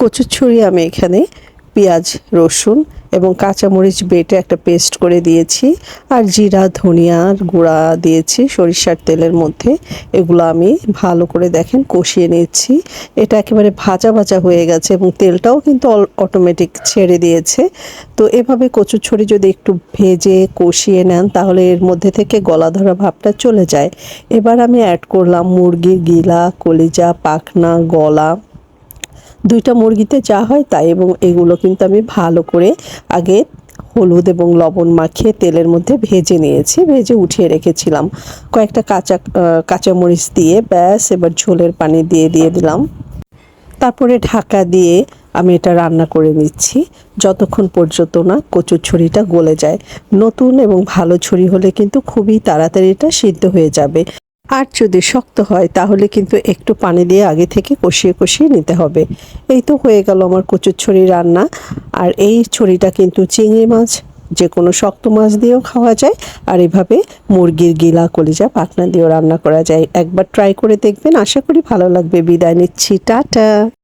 কচুরছড়ি আমি এখানে, পেঁয়াজ, রসুন এবং কাঁচামরিচ বেটে একটা পেস্ট করে দিয়েছি আর জিরা ধনিয়ার গুঁড়া দিয়েছি সরিষার তেলের মধ্যে। এগুলো আমি ভালো করে দেখেন কষিয়ে নিচ্ছি এটা একেবারে ভাজা ভাজা হয়ে গেছে এবং তেলটাও কিন্তু অটোমেটিক ছেড়ে দিয়েছে। তো এভাবে কচুরছড়ি যদি একটু ভেজে কষিয়ে নেন তাহলে এর মধ্যে থেকে গলা ধরা ভাবটা চলে যায়। এবার আমি অ্যাড করলাম মুরগির গিলা, কলিজা, পাখনা, গলা দুইটা মুরগিতে যা হয় তাই এবং এগুলো কিন্তু আমি ভালো করে আগে হলুদ এবং লবণ মাখিয়ে তেলের মধ্যে ভেজে নিয়েছি, ভেজে উঠিয়ে রেখেছিলাম। কয়েকটা কাঁচা কাঁচামরিচ দিয়ে ব্যাস, এবার ঝোলের পানি দিয়ে দিয়ে দিলাম। তারপরে ঢাকা দিয়ে আমি এটা রান্না করে নিচ্ছি। যতক্ষণ পর্যন্ত না কচুর ছুরিটা গলে যায়। নতুন এবং ভালো ছুরি হলে কিন্তু খুবই তাড়াতাড়ি এটা সিদ্ধ হয়ে যাবে। আর যদি শক্ত হয়, তাহলে কিন্তু একটু পানি দিয়ে আগে থেকে কষিয়ে কষিয়ে নিতে হবে। এই তো হয়ে গেল আমার কচুর ছড়ি রান্না। আর এই ছড়িটা কিন্তু চিংড়ি মাছ যে কোনো শক্ত মাছ দিয়েও খাওয়া যায়। আর এভাবে মুরগির গিলা, কলিজা পাখনা দিয়েও রান্না করা যায়। একবার ট্রাই করে দেখবেন। আশা করি ভালো লাগবে। বিদায় নিচ্ছি। টাটা।